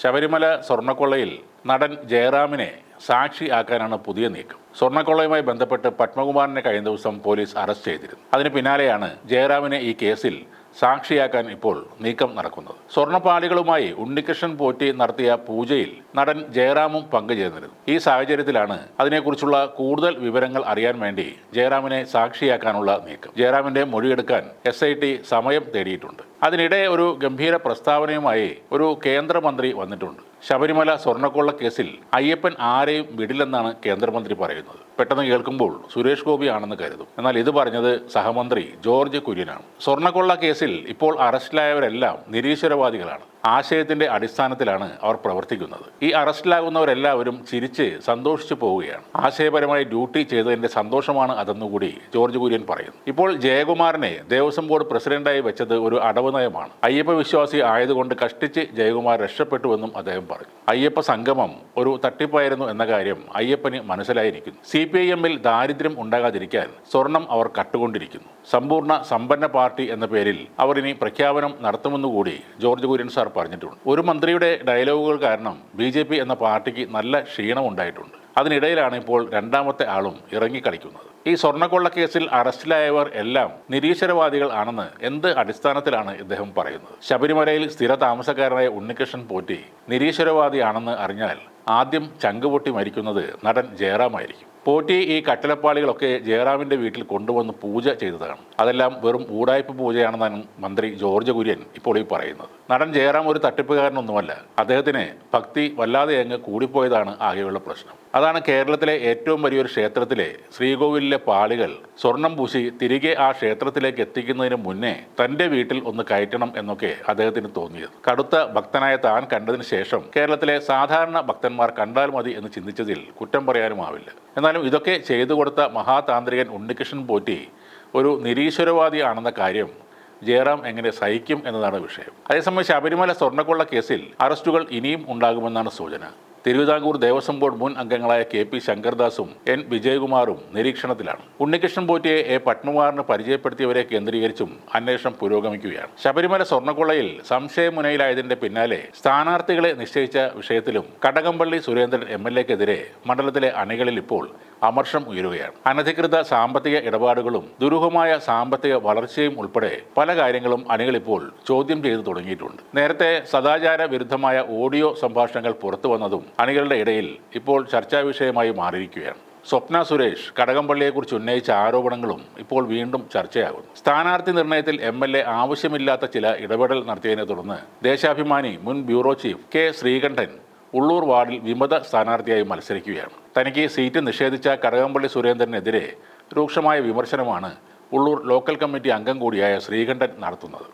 ശബരിമല സ്വർണക്കൊള്ളയിൽ നടൻ ജയറാമിനെ സാക്ഷി ആക്കാനാണ് പുതിയ നീക്കം. സ്വർണക്കൊള്ളയുമായി ബന്ധപ്പെട്ട് പത്മകുമാറിനെ കഴിഞ്ഞ ദിവസം പോലീസ് അറസ്റ്റ് ചെയ്തിരുന്നു. അതിന് പിന്നാലെയാണ് ജയറാമിനെ ഈ കേസിൽ സാക്ഷിയാക്കാൻ ഇപ്പോൾ നീക്കം നടക്കുന്നത്. സ്വർണപ്പാളികളുമായി ഉണ്ണികൃഷ്ണൻ പോറ്റി നടത്തിയ പൂജയിൽ നടൻ ജയറാമും പങ്കുചേർന്നിരുന്നു. ഈ സാഹചര്യത്തിലാണ് അതിനെക്കുറിച്ചുള്ള കൂടുതൽ വിവരങ്ങൾ അറിയാൻ വേണ്ടി ജയറാമിനെ സാക്ഷിയാക്കാനുള്ള നീക്കം. ജയറാമിന്റെ മൊഴിയെടുക്കാൻ എസ് സമയം തേടിയിട്ടുണ്ട്. അതിനിടെ ഒരു ഗംഭീര പ്രസ്താവനയുമായി ഒരു കേന്ദ്രമന്ത്രി വന്നിട്ടുണ്ട്. ശബരിമല സ്വർണക്കൊള്ള കേസിൽ അയ്യപ്പൻ ആരെയും വിടില്ലെന്നാണ് കേന്ദ്രമന്ത്രി പറയുന്നത്. പെട്ടെന്ന് കേൾക്കുമ്പോൾ സുരേഷ് ഗോപിയാണെന്ന് കരുതും. എന്നാൽ ഇത് പറഞ്ഞത് സഹമന്ത്രി ജോർജ് കുര്യനാണ്. സ്വർണക്കൊള്ള കേസിൽ ഇപ്പോൾ അറസ്റ്റിലായവരെല്ലാം നിരീശ്വരവാദികളാണ്. ആശയത്തിന്റെ അടിസ്ഥാനത്തിലാണ് അവർ പ്രവർത്തിക്കുന്നത്. ഈ അറസ്റ്റിലാകുന്നവരെല്ലാവരും ചിരിച്ച് സന്തോഷിച്ചു പോവുകയാണ്. ആശയപരമായി ഡ്യൂട്ടി ചെയ്തതിന്റെ സന്തോഷമാണ് അതെന്നുകൂടി ജോർജ് കുര്യൻ പറയുന്നു. ഇപ്പോൾ ജയകുമാറിനെ ദേവസ്വം ബോർഡ് പ്രസിഡന്റായി വെച്ചത് ഒരു അടവ് നയമാണ്. അയ്യപ്പ വിശ്വാസി ആയതുകൊണ്ട് കഷ്ടിച്ച് ജയകുമാർ രക്ഷപ്പെട്ടുവെന്നും അദ്ദേഹം പറഞ്ഞു അയ്യപ്പ സംഗമം ഒരു തട്ടിപ്പായിരുന്നു എന്ന കാര്യം അയ്യപ്പന് മനസ്സിലായിരിക്കുന്നു. സി പി ഐ എമ്മിൽ ദാരിദ്ര്യം ഉണ്ടാകാതിരിക്കാൻ സ്വർണം അവർ കട്ടുകൊണ്ടിരിക്കുന്നു. സമ്പൂർണ സമ്പന്ന പാർട്ടി എന്ന പേരിൽ അവർ ഇനി പ്രഖ്യാപനം നടത്തുമെന്നുകൂടി ജോർജ് കുര്യൻ സാർ പറഞ്ഞിട്ടുണ്ട്. ഒരു മന്ത്രിയുടെ ഡയലോഗുകൾ കാരണം ബി എന്ന പാർട്ടിക്ക് നല്ല ക്ഷീണം ഉണ്ടായിട്ടുണ്ട് അതിനിടയിലാണ് ഇപ്പോൾ രണ്ടാമത്തെ ആളും ഇറങ്ങിക്കളിക്കുന്നത്. ഈ സ്വർണക്കൊള്ള കേസിൽ അറസ്റ്റിലായവർ എല്ലാം നിരീശ്വരവാദികൾ ആണെന്ന് എന്ത് അടിസ്ഥാനത്തിലാണ് ഇദ്ദേഹം പറയുന്നത്? ശബരിമലയിൽ സ്ഥിര താമസക്കാരനായ ഉണ്ണികൃഷ്ണൻ പോറ്റി നിരീശ്വരവാദിയാണെന്ന് അറിഞ്ഞാൽ ആദ്യം ചങ്കുപൊട്ടി മരിക്കുന്നത് നടൻ ജയറാമായിരിക്കും. പോറ്റി ഈ കട്ടിലപ്പാളികളൊക്കെ ജയറാമിന്റെ വീട്ടിൽ കൊണ്ടുവന്ന് പൂജ ചെയ്തതാണ്. അതെല്ലാം വെറും ഊടായ്പ പൂജയാണെന്നാണ് മന്ത്രി ജോർജ് കുര്യൻ ഇപ്പോൾ ഈ പറയുന്നത്. നടൻ ജയറാം ഒരു തട്ടിപ്പുകാരനൊന്നുമല്ല. അദ്ദേഹത്തിന് ഭക്തി വല്ലാതെ അങ്ങ് കൂടിപ്പോയതാണ് ആകെയുള്ള പ്രശ്നം. അതാണ് കേരളത്തിലെ ഏറ്റവും വലിയൊരു ക്ഷേത്രത്തിലെ ശ്രീകോവിലിലെ പാളികൾ സ്വർണം പൂശി തിരികെ ആ ക്ഷേത്രത്തിലേക്ക് എത്തിക്കുന്നതിന് മുന്നേ തന്റെ വീട്ടിൽ ഒന്ന് കയറ്റണം എന്നൊക്കെ അദ്ദേഹത്തിന് തോന്നിയത്. കടുത്ത ഭക്തനായ താൻ കണ്ടതിന് ശേഷം കേരളത്തിലെ സാധാരണ ഭക്തന്മാർ കണ്ടാൽ മതി എന്ന് ചിന്തിച്ചതിൽ കുറ്റം പറയാനും ആവില്ല. എന്നാലും ഇതൊക്കെ ചെയ്തു കൊടുത്ത മഹാതാന്ത്രികൻ ഉണ്ണികൃഷ്ണൻ പോറ്റി ഒരു നിരീശ്വരവാദി ആണെന്ന കാര്യം ജയറാം എങ്ങനെ സഹിക്കും എന്നതാണ് വിഷയം. അതേസമയം ശബരിമല സ്വർണക്കൊള്ള കേസിൽ അറസ്റ്റുകൾ ഇനിയും ഉണ്ടാകുമെന്നാണ് സൂചന. തിരുവിതാംകൂർ ദേവസ്വം ബോർഡ് മുൻ അംഗങ്ങളായ കെ പി ശങ്കർദാസും എൻ വിജയകുമാറും നിരീക്ഷണത്തിലാണ്. ഉണ്ണികൃഷ്ണൻ പോറ്റിയെ എ പത്മകുമാറിന് പരിചയപ്പെടുത്തിയവരെ കേന്ദ്രീകരിച്ചും അന്വേഷണം പുരോഗമിക്കുകയാണ്. ശബരിമല സ്വർണക്കൊള്ളയിൽ സംശയമുനയിലായതിന്റെ പിന്നാലെ സ്ഥാനാർത്ഥികളെ നിശ്ചയിച്ച വിഷയത്തിലും കടകംപള്ളി സുരേന്ദ്രൻ എം എൽ എക്കെതിരെ മണ്ഡലത്തിലെ അണികളിൽ ഇപ്പോൾ അമർഷം ഉയരുകയാണ്. അനധികൃത സാമ്പത്തിക ഇടപാടുകളും ദുരൂഹമായ സാമ്പത്തിക വളർച്ചയും ഉൾപ്പെടെ പല കാര്യങ്ങളും അണികൾ ഇപ്പോൾ ചോദ്യം ചെയ്തു തുടങ്ങിയിട്ടുണ്ട്. നേരത്തെ സദാചാര വിരുദ്ധമായ ഓഡിയോ സംഭാഷണങ്ങൾ പുറത്തു വന്നതും അണികളുടെ ഇടയിൽ ഇപ്പോൾ ചർച്ചാ വിഷയമായി മാറിയിരിക്കുകയാണ്. സ്വപ്ന സുരേഷ് കടകംപള്ളിയെക്കുറിച്ച് ഉന്നയിച്ച ആരോപണങ്ങളും ഇപ്പോൾ വീണ്ടും ചർച്ചയാകുന്നു. സ്ഥാനാർത്ഥി നിർണയത്തിൽ എം എൽ എ ആവശ്യമില്ലാത്ത ചില ഇടപെടൽ നടത്തിയതിനെ തുടർന്ന് ദേശാഭിമാനി മുൻ bureau chief K Sreekantan Ulloor വാർഡിൽ വിമത സ്ഥാനാർത്ഥിയായി മത്സരിക്കുകയാണ്. തനിക്ക് സീറ്റ് നിഷേധിച്ച കടകംപള്ളി സുരേന്ദ്രനെതിരെ രൂക്ഷമായ വിമർശനമാണ് ഉള്ളൂർ ലോക്കൽ കമ്മിറ്റി അംഗം കൂടിയായ ശ്രീകണ്ഠൻ നടത്തുന്നത്.